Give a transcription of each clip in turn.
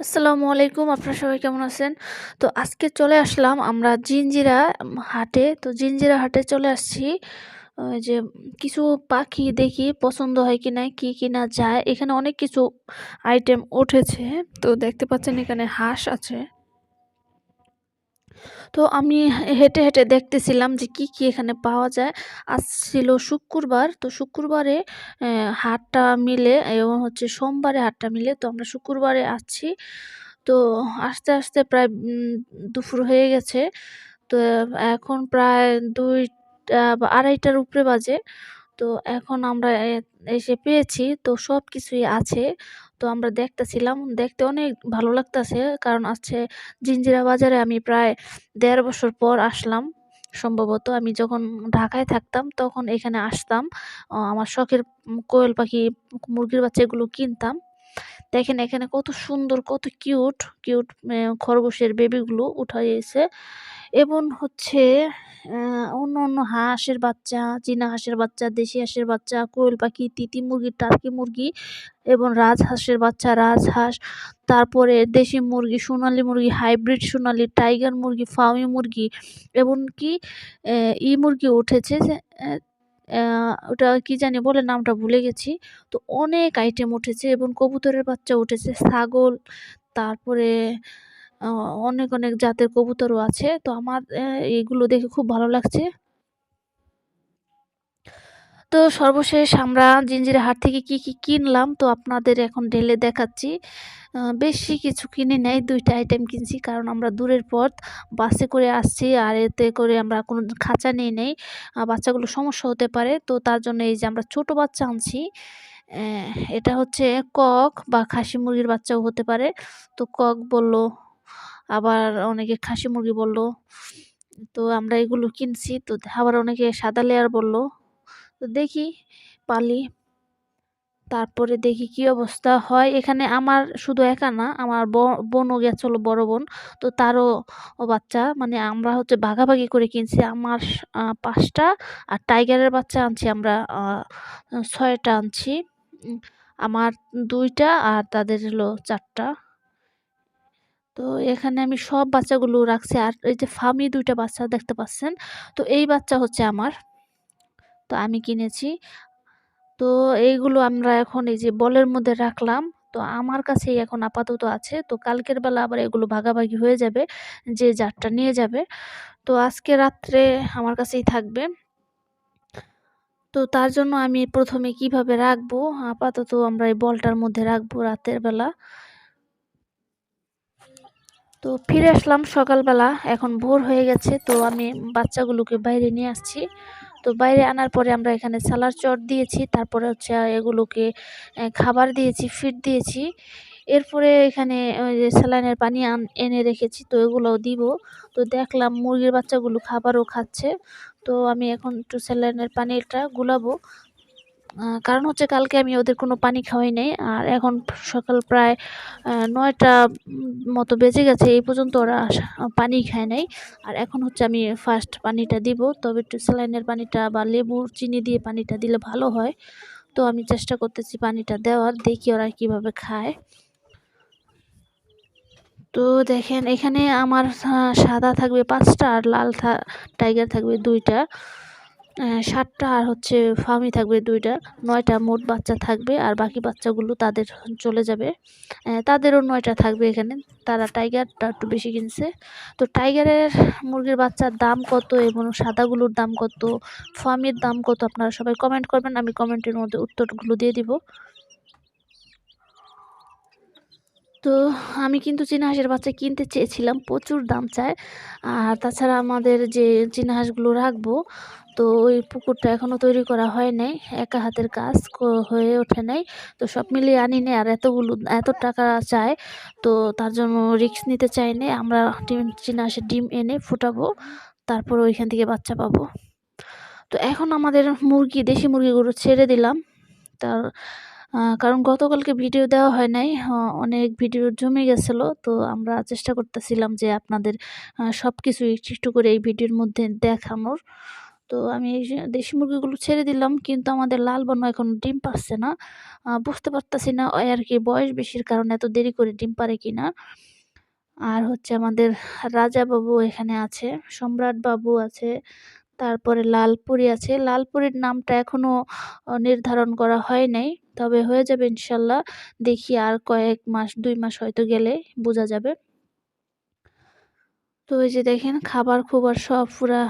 আসসালামু আলাইকুম, আপনারা সবাই কেমন আছেন? তো আজকে চলে আসলাম আমরা জিঞ্জিরা হাটে। তো জিঞ্জিরা হাটে চলে আসছি। যে কিছু পাখি দেখি পছন্দ হয় কি না, কী কি না যায়। এখানে অনেক কিছু আইটেম উঠেছে। তো দেখতে পাচ্ছেন এখানে হাঁস আছে। তো আমি হেঁটে হেঁটে দেখতেছিলাম যে কি কি এখানে পাওয়া যায়। আজ ছিল শুক্রবার, তো শুক্রবারে হাটটা মিলে এবং হচ্ছে সোমবারে হাটটা মিলে, তো আমরা শুক্রবারে আসছি। তো আস্তে আস্তে প্রায় দুপুর হয়ে গেছে। তো এখন প্রায় দুইটা বা আড়াইটার উপরে বাজে। তো এখন আমরা এসে পেয়েছি। তো সব কিছুই আছে। তো আমরা দেখতেছিলাম, দেখতে অনেক ভালো লাগতেছে। কারণ আছে জিঞ্জিরা বাজারে আমি প্রায় দেড় বছর পর আসলাম। সম্ভবত আমি যখন ঢাকায় থাকতাম তখন এখানে আসতাম। আমার শখের কোয়েল পাখি, মুরগির বাচ্চা এগুলো কিনতাম। দেখেন এখানে কত সুন্দর কত কিউট কিউট খরগোশের বেবিগুলো উঠাইছে। এবং হচ্ছে অন্য অন্য হাঁসের বাচ্চা চীনা হাঁসের বাচ্চা দেশি হাঁসের বাচ্চা কোয়েল পাখি তিতি মুরগি টার্কি মুরগি এবং রাজহাঁসের বাচ্চা রাজহাঁস তারপরে দেশি মুরগি সোনালী মুরগি হাইব্রিড সোনালী টাইগার মুরগি ফার্মি মুরগি এমনকি আহ, ই মুরগি উঠেছে ওটা কি জানি বলে নামটা ভুলে গেছি তো অনেক আইটেম উঠেছে এবং কবুতরের বাচ্চা উঠেছে ছাগল তারপরে অনেক, অনেক জাতের কবুতরও আছে। তো আমার এইগুলো দেখে খুব ভালো লাগছে। তো সর্বশেষ আমরা জিঞ্জিরা হাট থেকে কি, কি কিনলাম তো আপনাদের এখন ঢেলে দেখাচ্ছি। বেশি কিছু কিনে নেই দুইটা আইটেম কিনছি। কারণ আমরা দূরের পথ, বাসে করে আসছি আর এতে করে আমরা কোনো খাঁচা নিয়ে নেই নাই। বাচ্চাগুলো সমস্যা হতে পারে। তো তার জন্য এই যে আমরা ছোট বাচ্চা আনছি। এটা হচ্ছে কক বা খাসি মুরগির বাচ্চাও হতে পারে। তো কক বলল, আবার অনেকে খাসি মুরগি বলল। তো আমরা এগুলো কিনছি। তো আবার অনেকে সাদা লেয়ার বলল। তো দেখি পালি। তারপরে দেখি কি অবস্থা হয়। এখানে আমার শুধু একা না, আমার বোনও গেছিল বড় বোন। তো তারও বাচ্চা মানে আমরা হচ্ছে ভাগাভাগি করে কিনছি। আমার পাঁচটা আর টাইগারের বাচ্চা আনছি আমরা ছয়টা আনছি। আমার দুইটা আর তাদের হলো চারটা তো এখানে আমি সব বাচ্চাগুলো রাখছি। আর এই যে ফার্মি দুইটা বাচ্চা দেখতে পাচ্ছেন। তো এই বাচ্চা হচ্ছে আমার। আমি কিনেছি। তো এইগুলো আমরা এখন এই যে বলের মধ্যে রাখলাম। তো আমার কাছেই এখন আপাতত আছে। তো কালকের বেলা আবার এগুলো ভাগাভাগি হয়ে যাবে। যে যারটা নিয়ে যাবে। তো আজকে রাত্রে আমার কাছেই থাকবে। তো তার জন্য আমি ১ম এ কীভাবে রাখব? আপাতত আমরা এই বলটার মধ্যে রাখব রাতের বেলা। তো ফিরে আসলাম সকালবেলা। এখন ভোর হয়ে গেছে। তো আমি বাচ্চাগুলোকে বাইরে নিয়ে আসছি। তো বাইরে আনার পরে আমরা এখানে সালার চট দিয়েছি। তারপরে হচ্ছে এগুলোকে খাবার দিয়েছি, ফিড দিয়েছি। এরপরে এখানে স্যালাইনের পানি এনে রেখেছি। তো এগুলোও দিব। তো দেখলাম মুরগির বাচ্চাগুলো খাবারও খাচ্ছে। তো আমি এখন একটু স্যালাইনের পানিটা গুলাবো। কারণ হচ্ছে কালকে আমি ওদের কোনো পানি খাওয়াই নাই। আর এখন সকাল প্রায় আ ৯ টা উম মতো বেজে গেছে। এই পর্যন্ত ওরা পানি খায় নাই। আর এখন হচ্ছে আমি ফার্স্ট পানিটা দিব। তবে একটু স্যালাইনের পানিটা বা লেবুর চিনি দিয়ে পানিটা দিলে ভালো হয়। তো আমি চেষ্টা করতেছি পানিটা দেওয়ার। দেখি ওরা কীভাবে খায়। তো দেখেন, এখানে আমার সাদা থাকবে পাঁচটা আর লাল টাইগার থাকবে ২ টা। অ্যা ৭ টা আর হচ্ছে ফার্মি থাকবে দুইটা নয়টা মোট বাচ্চা থাকবে। আর বাকি বাচ্চাগুলো তাদের চলে যাবে। তাদেরও নয়টা থাকবে এখানে। তারা টাইগারটা একটু বেশি কিনছে। তো টাইগারের মুরগির বাচ্চার দাম কত এবং সাদাগুলোর দাম কত, ফার্মির দাম কত আপনারা সবাই কমেন্ট করবেন। আমি কমেন্টের মধ্যে উত্তরগুলো দিয়ে দিব। তো আমি কিন্তু চীনা হাঁসের বাচ্চা কিনতে চেয়েছিলাম। প্রচুর দাম চায়। আর তাছাড়া আমাদের যে চীনা হাঁসগুলো রাখব, তো ওই পুকুরটা এখনও তৈরি করা হয় নাই। একা হাতের কাজ হয়ে ওঠে নাই। তো সব মিলিয়ে আনি নাই। আর এতগুলো এত টাকা চায়। তো তার জন্য রিস্ক নিতে চাই নাই। আমরা ডিম চীনা হাঁসের ডিম এনে ফুটাবো। তারপর ওইখান থেকে বাচ্চা পাবো। তো এখন আমাদের মুরগি, দেশি মুরগিগুলো ছেড়ে দিলাম। তার কারণ গতকালকে ভিডিও দেওয়া হয় নাই। অনেক ভিডিও জমে গেছিল। তো আমরা চেষ্টা করতেছিলাম যে আপনাদের সব সবকিছু একটু, একটু করে এই ভিডিওর মধ্যে দেখানোর। তো আমি দেশি মুরগিগুলো ছেড়ে দিলাম, কিন্তু আমাদের লাল বন্য এখন ডিম পারছে না। বুঝতে পারতাছি না ওই আর কি বয়স বেশির কারণে এত দেরি করে ডিম পারে কি না আর হচ্ছে আমাদের রাজা বাবু এখানে আছে, সম্রাট বাবু আছে, তারপরে লালপুরি আছে। লালপুরির নামটা এখনও নির্ধারণ করা হয় নাই, তবে হয়ে যাবে ইনশাল্লাহ। দেখি আর কয়েক মাস, দুই মাস হয়তো গেলে বোঝা যাবে। তো এই যে দেখেন খাবার, খুবার সব পুরা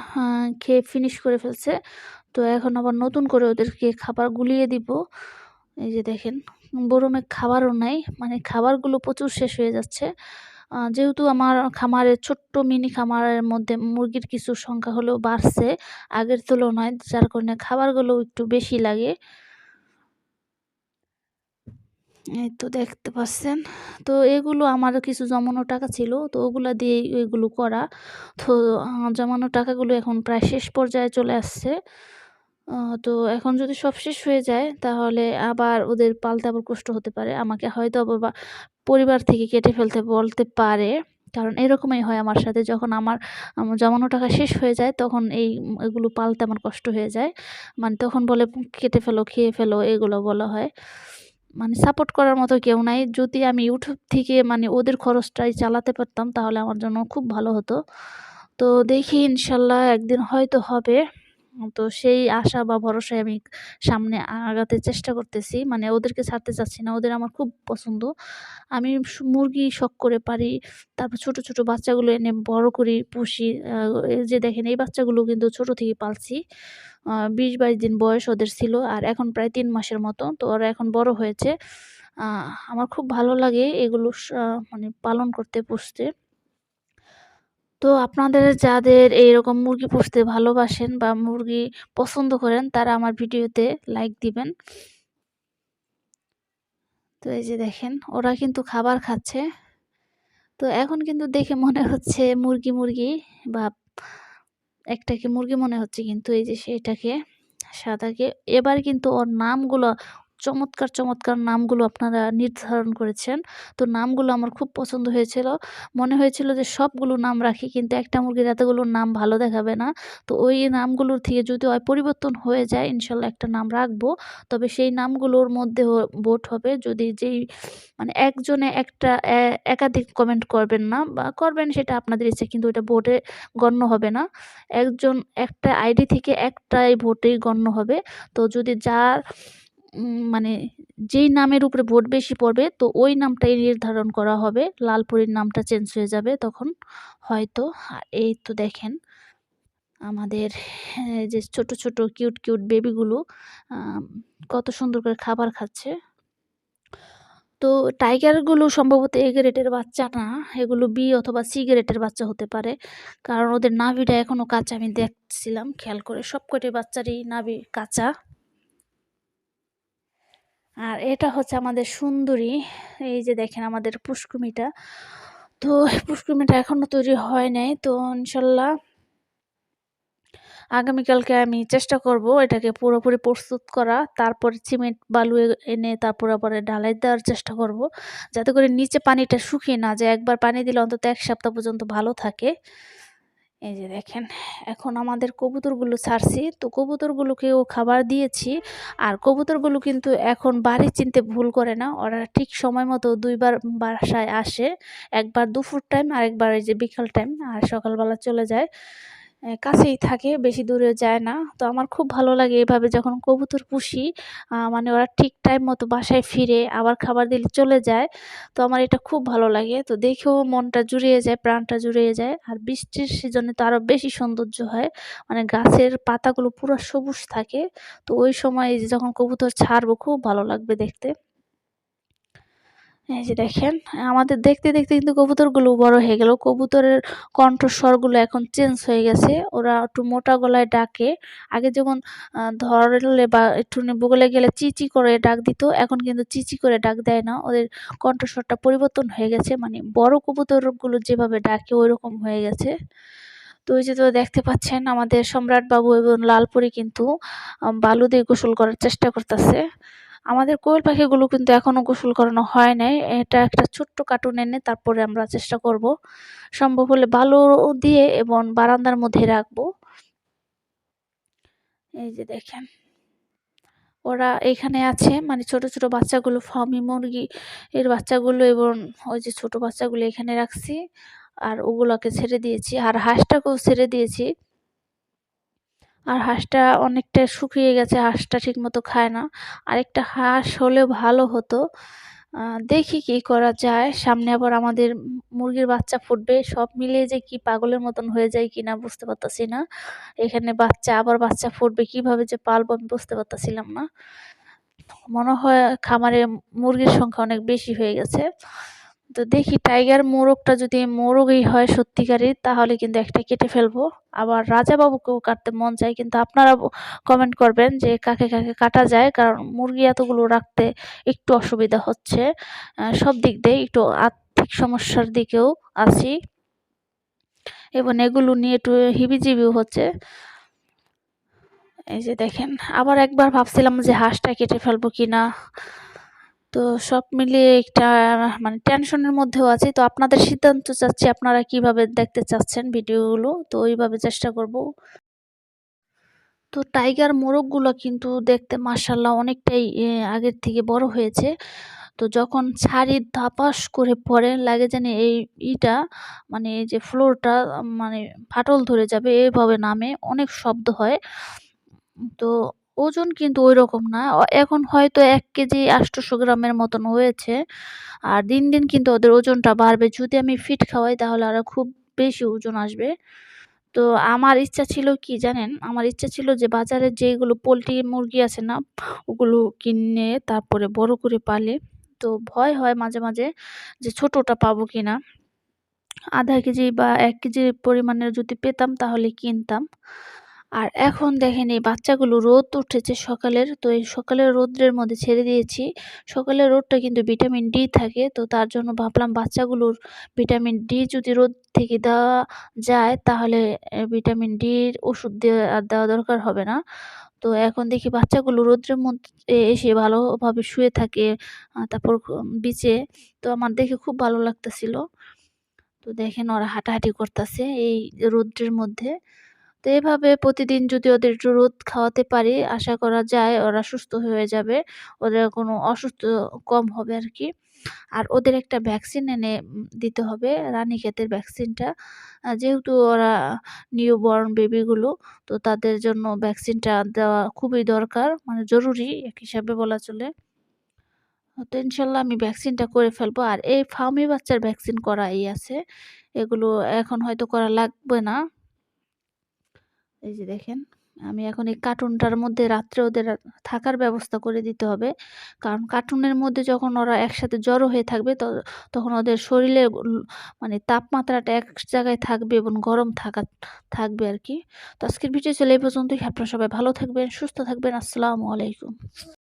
খেয়ে ফিনিশ করে ফেলছে। তো এখন আবার নতুন করে ওদেরকে খাবার গুলিয়ে দিব। এই যে দেখেন বরমে খাবারও নাই মানে খাবারগুলো প্রচুর শেষ হয়ে যাচ্ছে। যেহেতু আমার খামারের ছোট্ট মিনি খামারের মধ্যে মুরগির কিছু সংখ্যা হলেও বাড়ছে আগের তুলনায়, যার কারণে খাবারগুলো একটু বেশি লাগে। এই তো দেখতে পাচ্ছেন। তো এগুলো আমার কিছু জমানো টাকা ছিল, তো ওগুলো দিয়ে এগুলো করা। তো জমানো টাকাগুলো এখন প্রায় শেষ পর্যায়ে চলে আসছে। তো এখন যদি সব শেষ হয়ে যায়, তাহলে আবার ওদের পালতে আবার কষ্ট হতে পারে। আমাকে হয়তো আবার পরিবার থেকে কেটে ফেলতে বলতে পারে। কারণ এরকমই হয় আমার সাথে। যখন আমার জমানো টাকা শেষ হয়ে যায়, তখন এই, এগুলো পালতে আমার কষ্ট হয়ে যায়। মানে তখন বলে, কেটে ফেলো, খেয়ে ফেলো, এগুলো বলা হয়। মানে সাপোর্ট করার মতো কেউ নাই। যদি আমি ইউটিউব থেকে মানে ওদের খরচটাই চালাতে পারতাম, তাহলে আমার জন্য খুব ভালো হতো। তো দেখি ইনশাল্লাহ একদিন হয়তো হবে। তো সেই আশা বা ভরসায় আমি সামনে আগাতে চেষ্টা করতেছি। মানে ওদেরকে ছাড়তে চাচ্ছি না, ওদের আমার খুব পছন্দ। আমি মুরগি শখ করে পারি, তারপর ছোট ছোট বাচ্চাগুলো এনে বড় করি, পুষি। যে দেখেন, এই বাচ্চাগুলো কিন্তু ছোট থেকে পালছি। বিশ বাইশ দিন বয়স ওদের ছিল আর এখন প্রায় তিন মাসের মতো, তো ওরা এখন বড় হয়েছে। আমার খুব ভালো লাগে এগুলো মানে পালন করতে, পুষতে। তো আপনাদের যাদের এইরকম মুরগি পুষতে ভালোবাসেন বা মুরগি পছন্দ করেন, তারা আমার ভিডিওতে লাইক দিবেন। তো এই যে দেখেন, ওরা কিন্তু খাবার খাচ্ছে। তো এখন কিন্তু দেখে মনে হচ্ছে মুরগি মুরগি বা একটাকে মুরগি মনে হচ্ছে কিন্তু এই যে সেটাকে, সাদাকে। এবার কিন্তু ওর নামগুলো চমৎকার চমৎকার নামগুলো আপনারা নির্ধারণ করেছেন। তো নামগুলো আমার খুব পছন্দ হয়েছিল। মনে হয়েছিল যে সবগুলো নাম রাখি, কিন্তু একটা মুরগির এতগুলোর নাম ভালো দেখাবে না। তো ওই নামগুলোর থেকে যদি পরিবর্তন হয়ে যায়, ইনশাল্লাহ একটা নাম রাখব। তবে সেই নামগুলোর মধ্যে ভোট হবে। যদি যেই মানে একজনে একটা একাধিক কমেন্ট করবেন না, বা করবেন সেটা আপনাদের ইচ্ছে, কিন্তু ওটা ভোটে গণ্য হবে না। একজন, একটা আইডি থেকে একটাই ভোটেই গণ্য হবে। তো যদি যার মানে যেই নামের উপরে ভোট বেশি পড়বে, তো ওই নামটাই নির্ধারণ করা হবে। লালপুরীর নামটা চেঞ্জ হয়ে যাবে তখন। হয়তো এই তো দেখেন, আমাদের যে ছোট ছোট কিউট কিউট বেবিগুলো কত সুন্দর করে খাবার খাচ্ছে। তো টাইগারগুলো সম্ভবত এ গ্রেডের বাচ্চা না, এগুলো বি অথবা সি গ্রেডের বাচ্চা হতে পারে। কারণ ওদের নাভিটা এখনও কাঁচা, আমি দেখছিলাম, খেয়াল করে। সব কটি বাচ্চারই নাভি কাঁচা। আর এটা হচ্ছে আমাদের সুন্দরী, এই যে দেখেন আমাদের পুষ্কুমিটা তো পুষ্কুমিটা এখনও তৈরি হয় নাই, তো ইনশাল্লাহ আগামীকালকে আমি চেষ্টা করব এটাকে পুরোপুরি প্রস্তুত করা। তারপর সিমেন্ট, বালু এনে তারপর আবার ঢালাই দেওয়ার চেষ্টা করব, যাতে করে নিচে পানিটা শুকিয়ে না যায়। একবার পানি দিলে অন্তত এক সপ্তাহ পর্যন্ত ভালো থাকে। এই যে দেখেন, এখন আমাদের কবুতরগুলো ছাড়ছি। তো কবুতরগুলোকেও খাবার দিয়েছি। আর কবুতরগুলো কিন্তু এখন বাড়ি চিনতে ভুল করে না। ওরা ঠিক সময় মতো দুইবার বাসায় আসে। একবার দুপুর টাইম আর একবার এই যে বিকাল টাইম আর সকালবেলা চলে যায়। কাছেই থাকে, বেশি দূরে যায় না। তো আমার খুব ভালো লাগে এভাবে যখন কবুতর পুষি মানে ওরা ঠিক টাইম মতো বাসায় ফিরে, আবার খাবার দিলে চলে যায়। তো আমার এটা খুব ভালো লাগে। তো দেখেও মনটা জুড়িয়ে যায়, প্রাণটা জুড়িয়ে যায়। আর বৃষ্টির সিজনে তো আরও বেশি সৌন্দর্য হয়। মানে গাছের পাতাগুলো পুরো সবুজ থাকে। তো ওই সময় যখন কবুতর ছাড়বো, খুব ভালো লাগবে দেখতে। এই যে দেখেন, আমাদের দেখতে দেখতে কিন্তু কবুতরগুলো বড় হয়ে গেল। কবুতরের কণ্ঠস্বরগুলো এখন চেঞ্জ হয়ে গেছে। ওরা একটু মোটা গলায় ডাকে। আগে যেমন ধরলে বা একটু বগলে গেলে চিচি করে ডাক দিত, এখন কিন্তু চিচি করে ডাক দেয় না। ওদের কণ্ঠস্বরটা পরিবর্তন হয়ে গেছে। মানে বড় কবুতরগুলো যেভাবে ডাকে ওই রকম হয়ে গেছে। তো ওই যে তো দেখতে পাচ্ছেন, আমাদের সম্রাট বাবু এবং লালপুরি কিন্তু বালু দিয়ে গোসল করার চেষ্টা করতেছে। আমাদের কোয়েল পাখিগুলো কিন্তু এখনও গোসল করানো হয় নাই। এটা একটা ছোট্ট কার্টুন এনে তারপরে আমরা চেষ্টা করব। সম্ভব হলে বালু দিয়ে এবং বারান্দার মধ্যে রাখব। এই যে দেখেন, ওরা এখানে আছে মানে ছোট ছোট বাচ্চাগুলো ফার্মি মুরগি এর বাচ্চাগুলো এবং ওই যে ছোট বাচ্চাগুলো এখানে রাখছি। আর ওগুলোকে ছেড়ে দিয়েছি। আর হাঁসটাকেও ছেড়ে দিয়েছি। আর হাঁসটা অনেকটা শুকিয়ে গেছে, হাঁসটা ঠিক মতো খায় না। আরেকটা হাঁস হলেও ভালো হতো। দেখি কি করা যায়। সামনে আবার আমাদের মুরগির বাচ্চা ফুটবে। সব মিলিয়ে যে কি পাগলের মতন হয়ে যায় কিনা বুঝতে পারতাছি না। এখানে বাচ্চা, আবার বাচ্চা ফুটবে, কীভাবে যে পালবো আমি বুঝতে পারতাছিলাম না। মনে হয় খামারে মুরগির সংখ্যা অনেক বেশি হয়ে গেছে। তো দেখি টাইগার মোরগটা যদি মোরগই হয় সত্যিকারই তাহলে কিন্তু একটা কেটে ফেলব। আবার রাজা বাবুকেও কাটতে মন চায়, কিন্তু আপনারা কমেন্ট করবেন যে কাকে কাকে কাটা যায়, কারণ মুরগি এতগুলো রাখতে একটু অসুবিধা হচ্ছে। সব দিক দিয়ে একটু আর্থিক সমস্যার দিকেও আছি। এবং এগুলো নিয়ে একটু হিবিজিবিও হচ্ছে। এই যে দেখেন, আবার একবার ভাবছিলাম যে হাঁসটা কেটে ফেলব কিনা। তো সব মিলিয়ে একটা মানে টেনশনের মধ্যেও আছি। তো আপনাদের সিদ্ধান্ত চাচ্ছি, আপনারা কীভাবে দেখতে চাচ্ছেন ভিডিওগুলো? তো ওইভাবে চেষ্টা করব। তো টাইগার মোরগগুলো কিন্তু দেখতে মার্শাল্লাহ অনেকটাই আগের থেকে বড় হয়েছে। তো যখন ছাড়ি ধাপাস করে পড়ে লাগে যেন এই ইটা মানে এই যে ফ্লোরটা মানে ফাটল ধরে যাবে এইভাবে নামে অনেক শব্দ হয়। তো ওজন কিন্তু ওই রকম না এখন হয়তো এক কেজি আটশোশো গ্রামের মতন হয়েছে। আর দিন দিন কিন্তু ওদের ওজনটা বাড়বে। যদি আমি ফিট খাওয়াই তাহলে আরও খুব বেশি ওজন আসবে। তো আমার ইচ্ছা ছিল কি জানেন? আমার ইচ্ছা ছিল যে বাজারে যেগুলো পোলট্রি মুরগি আছে না, ওগুলো কিনে তারপরে বড় করে পালে। তো ভয় হয় মাঝে মাঝে যে ছোটোটা পাবো কি না আধা কেজি বা এক কেজি পরিমাণের যদি পেতাম তাহলে কিনতাম। আর এখন দেখেন এই বাচ্চাগুলো রোদ উঠেছে সকালের, তো এই সকালের রোদ্রের মধ্যে ছেড়ে দিয়েছি। সকালের রোদটা কিন্তু ভিটামিন ডি থাকে, তো তার জন্য ভাবলাম বাচ্চাগুলোর ভিটামিন ডি যদি রোদ থেকে দেওয়া যায়, তাহলে ভিটামিন ডির ওষুধ দেওয়া আর দেওয়া দরকার হবে না। তো এখন দেখি বাচ্চাগুলো রোদ্রের মধ্যে এসে ভালোভাবে শুয়ে থাকে তারপর বিচে। তো আমার দেখে খুব ভালো লাগতেছিল। তো দেখেন ওরা হাঁটাহাঁটি করতেছে এই রোদ্রের মধ্যে। তো এভাবে প্রতিদিন যদি ওদের একটু রোদ খাওয়াতে পারি, আশা করা যায় ওরা সুস্থ হয়ে যাবে, ওদের কোনো অসুস্থ কম হবে আর কি আর ওদের একটা ভ্যাকসিন এনে দিতে হবে, রানীক্ষেতের ভ্যাকসিনটা যেহেতু ওরা নিউ বর্ন বেবিগুলো তো তাদের জন্য ভ্যাকসিনটা দেওয়া খুবই দরকার মানে জরুরি এক হিসাবে বলা চলে। তো ইনশাল্লাহ আমি ভ্যাকসিনটা করে ফেলব। আর এই ফার্মি বাচ্চার ভ্যাকসিন করাই আছে, এগুলো এখন হয়তো করা লাগবে না। এই যে দেখেন, আমি এখন এই কার্টুনটার মধ্যে রাত্রে ওদের থাকার ব্যবস্থা করে দিতে হবে। কারণ কার্টুনের মধ্যে যখন ওরা একসাথে জড়ো হয়ে থাকবে তখন ওদের শরীরে মানে তাপমাত্রাটা এক জায়গায় থাকবে এবং গরম থাকা, থাকবে আর কি। তো আজকের ভিডিও চলে এই পর্যন্তই। আপনারা সবাই ভালো থাকবেন, সুস্থ থাকবেন। আসসালামু আলাইকুম।